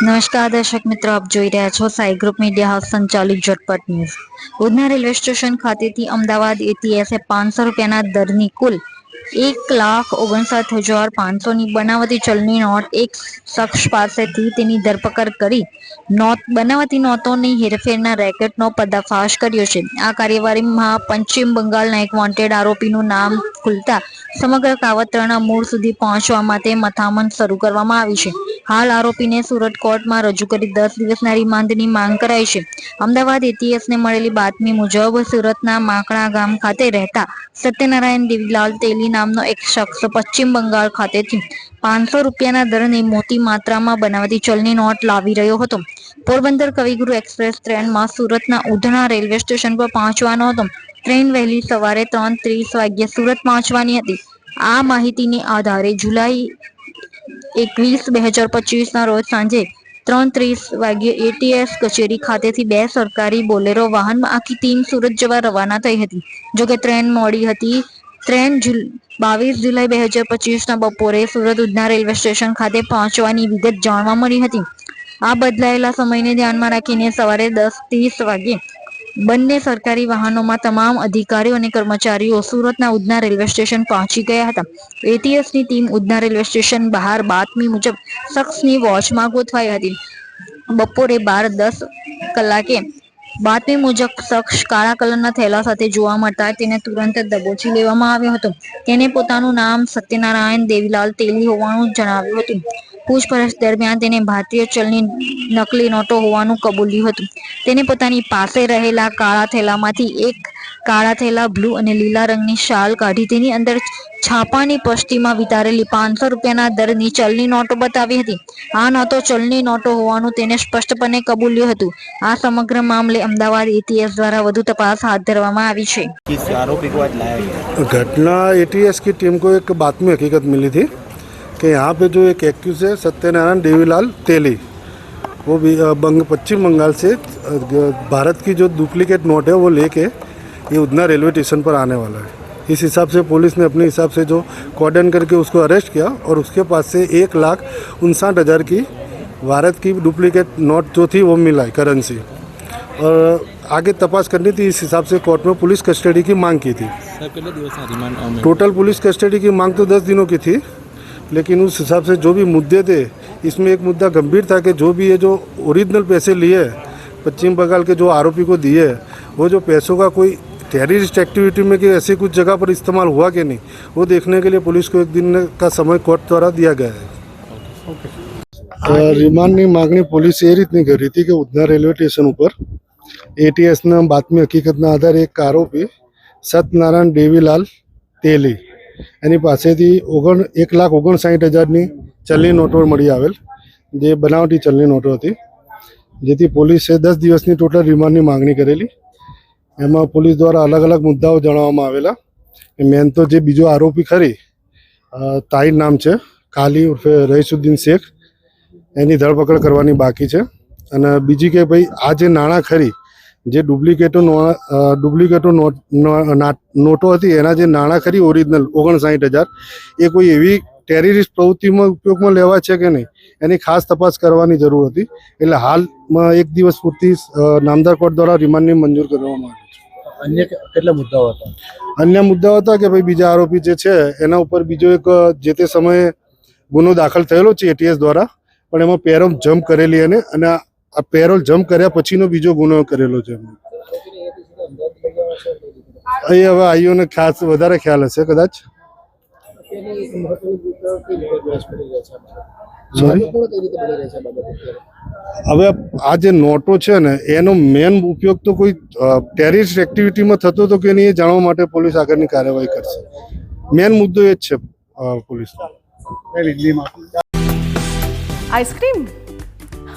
નમસ્કાર, દર્શક મિત્રો, આપ જોઈ રહ્યા છો સાઈ ગ્રુપ મીડિયા હાઉસ સંચાલિત ઝટપટ ન્યૂઝ. ઉધના રેલવે સ્ટેશન ખાતેથી અમદાવાદ એટીએસએ પાંચસો રૂપિયાના દરની કુલ એક લાખ ઓગણસાઠ હજાર પાંચસોની બનાવટી ચલણી નોટ એક શખ્સ પાસેથી તેની ધરપકડ કરી નોટ, બનાવટી નોટોની હેરફેરના રેકેટનો પર્દાફાશ કર્યો છે. આ કાર્યવાહીમાં પશ્ચિમ બંગાળના એક વોન્ટેડ આરોપીનું નામ ખુલતા સમગ્ર કાવતરાના મૂળ સુધી પહોંચવા માટે મથામણ શરૂ કરવામાં આવી છે. હાલ આરોપીને સુરત કોર્ટમાં રજૂ કરી દસ દિવસના રિમાન્ડની માંગ કરાઈ છે. અમદાવાદ એટીએસને મળેલી બાતમી મુજબ સુરતના માકણા ગામ ખાતે રહેતા સત્યનારાયણ દેવીલાલ તેલી નામનો એક શખ્સ પશ્ચિમ બંગાળ ખાતેથી પાંચસો રૂપિયાના દરની મોટી માત્રામાં બનાવતી ચલની નોટ લાવી રહ્યો હતો. પોરબંદર કવિગુરુ એક્સપ્રેસ ટ્રેનમાં સુરતના ઉધના રેલવે સ્ટેશન પર પહોંચવાનો હતો. ટ્રેન વહેલી સવારે ત્રણ ત્રીસ વાગ્યે સુરત પહોંચવાની હતી. આ માહિતીને આધારે જુલાઈ એકવીસ, બે હજાર પચીસના રોજ સાંજે ત્રણ ત્રીસ વાગ્યે એટીએસ કચેરી ખાતેથી બે સરકારી બોલેરો વાહનમાં આખી ટીમ સુરત જવા રવાના થઈ હતી. જોકે ટ્રેન મોડી હતી. ટ્રેન બાવીસ જુલાઈ, બે હજાર પચીસના બપોરે સુરત ઉધના રેલવે સ્ટેશન ખાતે પહોંચવાની વિગત જાણવા મળી હતી. આ બદલાયેલા સમયને ધ્યાનમાં રાખીને સવારે દસ ત્રીસ વાગ્યે બંને સરકારી વાહનોમાં તમામ અધિકારીઓ અને કર્મચારીઓ સુરતના ઉધના રેલવે સ્ટેશન પહોંચી ગયા હતા. એટીએસની ટીમ ઉધના રેલવે સ્ટેશન બહાર બાતમી મુજબ શખ્સની વોચમાં ગોઠવાઈ હતી. બપોરે બાર દસ કલાકે બાતમી મુજબ શખ્સ કાળા કલરના થેલા સાથે જોવા મળતા તેને તુરંત દબોચી લેવામાં આવ્યો હતો. તેને પોતાનું નામ સત્યનારાયણ દેવીલાલ તેલી હોવાનું જણાવ્યું હતું. પૂછપરછ દરમિયાન તેને ભારતીય ચલની નકલી નોટો હોવાનું કબૂલ્યું હતું. તેને પોતાની પાસે રહેલા કાળા થેલામાંથી એક કાળા થેલા બ્લુ અને લીલા રંગની શાલ કાઢી તેની અંદર છાપાની પશ્ચિમાં વિતારેલી પાંચસો રૂપિયાના દરની ચલની નોટો બતાવી હતી. આ નોટો ચલની નોટો હોવાનું તેને સ્પષ્ટપણે કબૂલ્યું હતું. આ સમગ્ર મામલે અમદાવાદ એટીએસ દ્વારા વધુ તપાસ હાથ ધરવામાં આવી છે. ઘટના એટીએસ કી ટીમ કો એક બાતમી હકીકત મિલી હતી कि यहाँ पे जो एक एक्यूज है सत्यनारायण देवीलाल तेली। वो भी बंग पश्चिम बंगाल से भारत की जो डुप्लीकेट नोट है वो लेके ये उधना रेलवे स्टेशन पर आने वाला है। इस हिसाब से पुलिस ने अपने हिसाब से जो कॉर्डन करके उसको अरेस्ट किया और उसके पास से एक लाख उनसाठ हज़ार की भारत की डुप्लीकेट नोट जो थी वो मिला है करेंसी और आगे तपास करनी थी इस हिसाब से कोर्ट में पुलिस कस्टडी की मांग की थी। टोटल पुलिस कस्टडी की मांग तो दस दिनों की थी। लेकिन उस हिसाब से जो भी मुद्दे थे इसमें एक मुद्दा गंभीर था कि जो भी ये जो ओरिजिनल पैसे लिए पश्चिम बंगाल के जो आरोपी को दिए वो जो पैसों का कोई टेररिस्ट एक्टिविटी में कि ऐसी कुछ जगह पर इस्तेमाल हुआ कि नहीं वो देखने के लिए पुलिस को एक दिन का समय कोर्ट द्वारा दिया गया है રિમાન્ડની માગણી પોલીસે એ રીતની કરી હતી કે ઉધના રેલવે સ્ટેશન ઉપર એટીએસના બાતમી હકીકતના આધારે એક આરોપી સત્યનારાયણ દેવીલાલ તેલી એની પાસેથી ઓગણ એક લાખ ઓગણસાઠ હજારની ચલની નોટો મળી આવેલ, જે બનાવટી ચલની નોટો હતી, જેથી પોલીસે દસ દિવસની ટોટલ રિમાન્ડની માંગણી કરેલી. એમાં પોલીસ દ્વારા અલગ અલગ મુદ્દાઓ જણાવવામાં આવેલા. મેન તો જે બીજો આરોપી ખરી તાઈ નામ છે કાલી ઉર્ફે રહીસુદ્દીન શેખ, એની ધરપકડ કરવાની બાકી છે. અને બીજી કે ભાઈ, આ જે નાણાં ખરી જે ડુપ્લિકેટો નો- ડુપ્લિકેટો નોટો હતી એના જે નાણાં ખરી ઓરિજિનલ ઓગણસાઠ હજાર એ કોઈ એવી ટેરરિસ્ટ પ્રવૃત્તિમાં ઉપયોગમાં લેવા છે કે નહીં? એની ખાસ તપાસ કરવાની જરૂર હતી. એટલે હાલમાં એક દિવસ પૂરતી નામદાર કોર્ટ દ્વારા રિમાન્ડની મંજૂર કરવામાં આવી છે. અન્ય કેટલા મુદ્દાઓ હતા? અન્ય મુદ્દાઓ હતા કે ભાઈ બીજા આરોપી જે છે એના ઉપર બીજો એક જે તે સમયે ગુનો દાખલ થયેલો છે એટીએસ દ્વારા પણ એમાં પેરમ જમ્પ કરેલી અને અને આ પેરોલ જમ્પ કર્યા પછીનો બીજો ગુનો કરેલો છે એ હવે આઈઓને ખાસ વધારે ખ્યાલ હશે કદાચ. હવે આ જે નોટો છે ને, એનો મેન ઉપયોગ તો કોઈ ટેરિસ્ટ એક્ટિવિટીમાં થતો હતો કે નહીં એ જાણવા માટે પોલીસ આગળની કાર્યવાહી કરશે. મેન મુદ્દો એ જ છે પોલીસ આઈસ્ક્રીમ